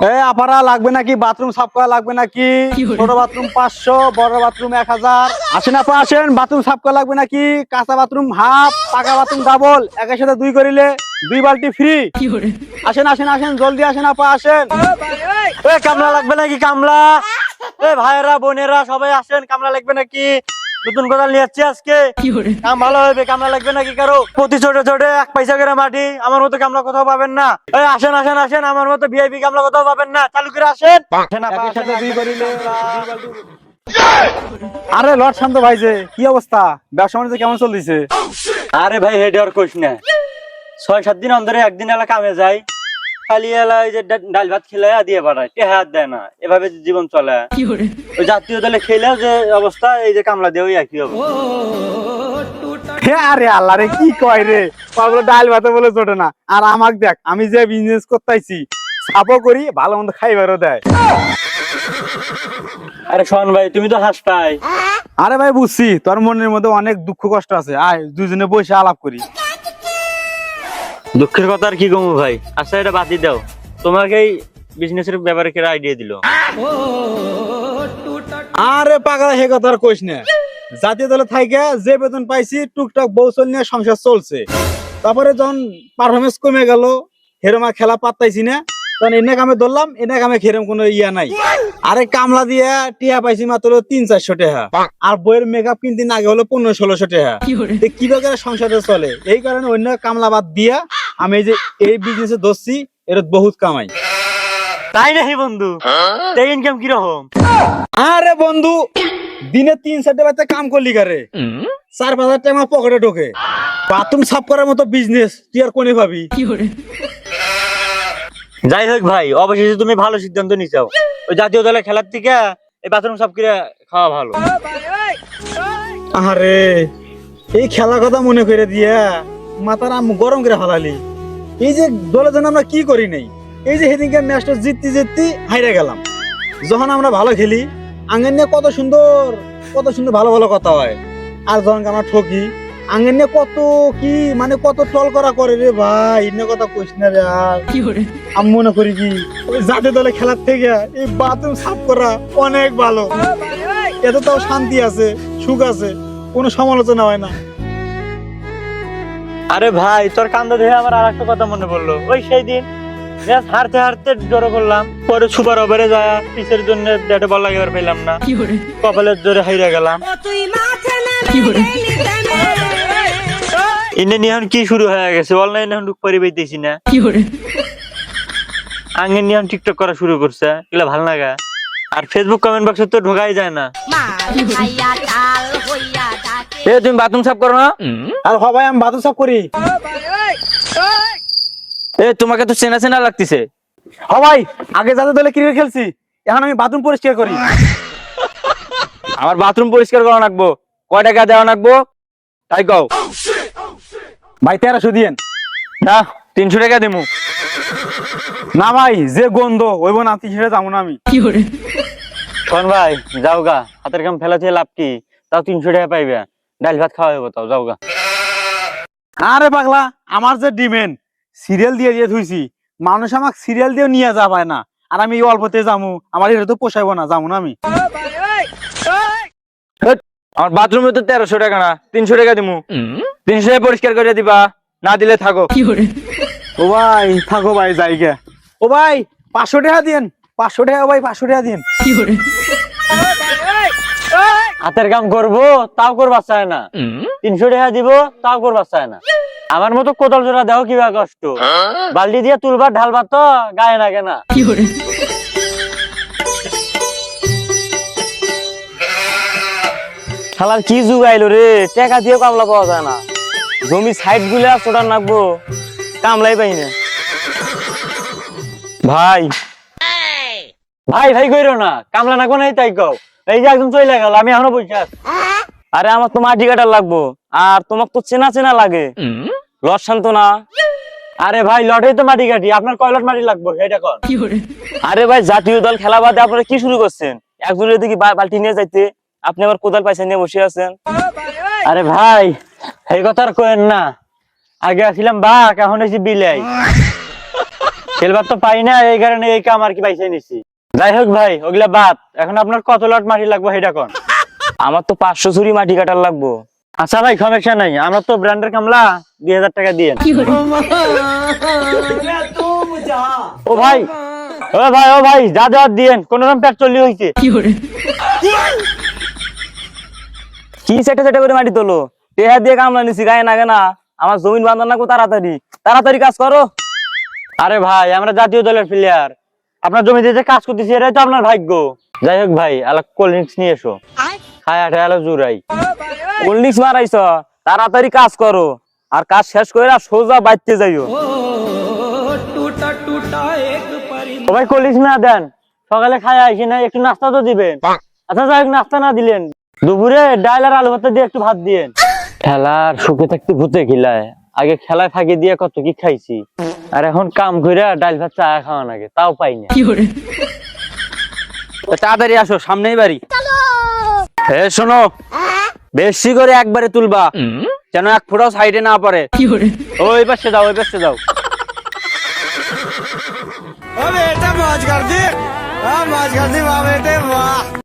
এ আপারা লাগবে নাকি? বাথরুম সাফ করা লাগবে নাকি? ছোট বাথরুম পাঁচশো বড় বাথরুম এক হাজার। আসেন আপা আসেন। বাথরুম সাফ করা লাগবে নাকি? কাঁচা বাথরুম হাফ পাকা বাথরুম ডাবল। একের সাথে দুই করিলে দুই বালতি ফ্রি আসেন আসেন আসেন। জলদি আসেন আপা আসেন। এ কামলা লাগবে নাকি কামলা? এ ভাইয়েরা বোনেরা সবাই আসেন। কামলা লাগবে নাকি? নতুন কোদাল নিয়ে যাচ্ছি আজকে। কাম ভালো হবে কামলা লাগবে নাকি কারও? প্রতি ছোট ছোট এক পয়সা করে মাটি আমার মতো কামলা কোথাও পাবেন না। এই আসেন আসেন আসেন আমার মতো ভিআইপি কামলা কোথাও পাবেন না। চালু করে আসেন। আরে লর্ড শান্ত ভাই যে কি অবস্থা? ব্যবসা বাণিজ্য কেমন চলতেছে? আরে ভাই হেড আর কোশ না। ছয় সাত দিন অন্তরে একদিন এলা কামে যায় খালি এলা ওই যে ডাল ভাত খেলে দিয়ে টেহা দেয় না এভাবে জীবন চলে। ওই জাতীয় দলে খেলেও যে অবস্থা এই যে কামলা দিয়ে ওই একই অবস্থা আরে আল্লাহ রে কি কয় রে? পাগল ডাল ভাতে বলে জোটে না। আর আমাক দেখ আমি যে বিজনেস করতেছি সাপও করি ভালো মন্দ খাইবারও দেয়। আরে শোন ভাই তুমি তো হাসপাই আরে ভাই বুঝছি তোর মনের মধ্যে অনেক দুঃখ কষ্ট আছে। আয় দুজনে বসে আলাপ করি। দুঃখের কথা আর কি কমু ভাই? আচ্ছা এটা বাদ দাও। তোমাকে এই বিজনেসের ব্যাপারে কেরা আইডিয়া দিল। আরে পাগলা হে কথা আর কইস না। জাতীয় দলে থাইকে যে বেতন পাইছি টুকটাক বৌচল নিয়ে সংসার চলছে। তারপরে যখন পারফরমেন্স কমে গেল হেরমা খেলা পাত্তাইছি না তখন এনে কামে ধরলাম এনে কামে খেরম কোনো ইয়া নাই। আরে কামলা দিয়া টিয়া পাইছি মাত্র তিন চারশো টাকা। আর বইয়ের মেকআপ কিনতে আগে হলো পনেরো ষোলোশো টাকা। কীভাবে সংসারে চলে। এই কারণে অন্য কামলা বাদ দিয়া আমি এই যে এই বিজনেসে ধরছি এটা বহুত কামাই। তাই নাকি বন্ধু? এই ইনকাম কীরকম? আরে বন্ধু দিনে তিন চারটে বাচ্চা কাম করলি কারে? চার পাঁচ হাজার টাকা পকেটে ঢোকে। বাথরুম সাফ করার মতো বিজনেস তুই আর কোনে ভাবি যাই হোক ভাই অবশেষে তুমি ভালো সিদ্ধান্ত নিছাও ওই জাতীয় দলে খেলার থেকে এই বাথরুম সব কিরে খাওয়া ভালো? আরে এই খেলা কথা মনে করে দিয়া মাথার আম গরম করে ফালালি। এই যে দলের জন্য আমরা কি করি নাই? এই যে সেদিনকে ম্যাচটা জিততে জিততে হাইরে গেলাম। যখন আমরা ভালো খেলি আঙ্গেন নিয়ে কত সুন্দর কত সুন্দর ভালো ভালো কথা হয়। আর যখন আমরা ঠকি আঙ্গেন নিয়ে কত কি মানে কত টল করা করে রে ভাই এনে কথা কইস না রে আর। আমি মনে করি কি ওই জাতীয় দলে খেলার থেকে এই বাথরুম সাফ করা অনেক ভালো। এতে তাও শান্তি আছে সুখ আছে কোনো সমালোচনা হয় না। আরে ভাই তোর কান্দ দেখে আমার আর একটা কথা মনে পড়ল। ওই সেই দিন ম্যাচ হারতে হারতে জোরে করলাম পরে সুপার ওভারে যায় পিসের জন্য ব্যাটে বল লাগাবার পেলাম না। কপালের জোরে হাইরা গেলাম। ইন্ডিয়ান এখন কি শুরু হয়ে গেছে? অনলাইন এখন ঢুক পারি পাইতেছি না। আঙ্গের নিয়ম টিকটক করা শুরু করছে। এগুলা ভালো লাগা আর ফেসবুক কমেন্ট বক্সে তো ঢোকাই যায় না। এ তুমি বাথরুম সাফ করো না। আর সবাই আমি বাথরুম সাফ করি। এ তোমাকে তো চেনা চেনা লাগতেছে। সবাই আগে জাতীয় দলে ক্রিকেট খেলছি এখন আমি বাথরুম পরিষ্কার করি। আমার বাথরুম পরিষ্কার করা লাগবো। কয় টাকা দেওয়া লাগবো? তাই কও। ভাই তেরোশো দিয়েন। না তিনশো টাকা দেবো না ভাই যে গন্ধ ওই বোন আত্মীয় ছেড়ে যাব না আমি। শোন ভাই যাও গা। হাতের কাম ফেলাতে লাভ কি? তাও তিনশো টাকা পাইবে। ডাল ভাত খাওয়া হইব তাও যাও গা। আরে পাগলা আমার যে ডিমেন সিরিয়াল দিয়ে দিয়ে থুইছি মানুষ আমাকে সিরিয়াল দিয়ে নিয়ে যা পায় না। আর আমি অল্পতে যামু আমার এটা তো পোষাইবো না যাব না আমি। আমার বাথরুমে তো তেরোশো টাকা না তিনশো টাকা দিমু। তিনশো টাকা পরিষ্কার করে দিবা না দিলে থাকো। ও ভাই থাকো ভাই যাইগে। ও ভাই পাঁচশো টাকা দিন পাঁচশো টাকা ভাই পাঁচশো টাকা দিন হাতের কাম করব তাও করবার চায় না। তিনশো টাকা দিব তাও করবার চায় না। আমার মতো কোদাল জোড়া দেও কিবা কষ্ট? বালতি দিয়ে তুলবার ঢালবার তো গায়ে লাগে না। শালার কি যুগ আইলো রে? টাকা দিয়ে কামলা পাওয়া যায় না। জমি সাইডগুলা চোটার নাকবো কামলাই পাই না। ভাই। ভাই ভাই কইরো না কামলা নাকবো নাই তাই কও। এই যে একদম চলে গেল আমি এখনও বসে আছি। আরে আমার তো মাটি কাটার লাগবো আর তোমার তো চেনা চেনা লাগে। লট শান্ত না। আরে ভাই লটেই তো মাটি কাটি আপনার কয় লট মাটি লাগবে এটা কর। আরে ভাই জাতীয় দল খেলা বাদে আপনারা কি শুরু করছেন? একজনের দিকে বালতি নিয়ে যাইতে আপনি আবার কোদাল পয়সা নিয়ে বসে আছেন। আরে ভাই এই কথা আর কেন না। আগে আসছিলাম বাঘ এখন এসে বিলাই। খেলবার তো পাই না এই কারণে এই কাম আর কি পাইছে নিছি। যাই হোক ভাই ওগুলা বাদ। এখন আপনার কত লট মাটি লাগবে সেটা কোন? আমার তো পাঁচশো ঝুড়ি মাটি কাটার লাগবো। আচ্ছা ভাই সমস্যা নাই। আমরা তো ব্র্যান্ডের কামলা দুই হাজার টাকা দিয়ে। ও ভাই ও ভাই ও ভাই যা যা দিয়েন। কোন রকম পেট চল্লি হয়েছে কি সেটে সেটে করে মাটি তোলো? টেহা দিয়ে কামলা নিছি গায়ে না না। আমার জমিন বাঁধান লাগবো তাড়াতাড়ি। তাড়াতাড়ি কাজ করো। আরে ভাই আমরা জাতীয় দলের প্লেয়ার আপনার জমিতে যে কাজ করতেছি এটাই তো আপনার ভাগ্য। যাই হোক ভাই আলা কোল্ড ড্রিঙ্কস নিয়ে এসো। খায় আটে আলো জুরাই কোল্ড ড্রিঙ্কস মারাইছ তাড়াতাড়ি কাজ করো। আর কাজ শেষ করে সোজা বাইতে যাইও। ও ভাই কোল্ড ড্রিঙ্কস না দেন। সকালে খায় আইসি না একটু নাস্তা তো দিবেন। আচ্ছা যাই হোক নাস্তা না দিলেন। দুপুরে ডাল আর আলু ভাত দিয়ে একটু ভাত দিয়েন। খেলার সুখে থাকতে ভূতে খিলায়। আগে খেলায় ফাঁকি দিয়ে কত কি খাইছি। আর এখন কাম করে ডাল ভাত চা খাওয়া লাগে তাও পাই না। তাড়াতাড়ি আসো সামনেই বাড়ি। এ শোনো বেশি করে একবারে তুলবা যেন এক ফোটাও সাইডে না পড়ে। ওই পাশে যাও ওই পাশে যাও। ও বেটা মজ কর দি মজ কর দি বাবা বেটে বাহ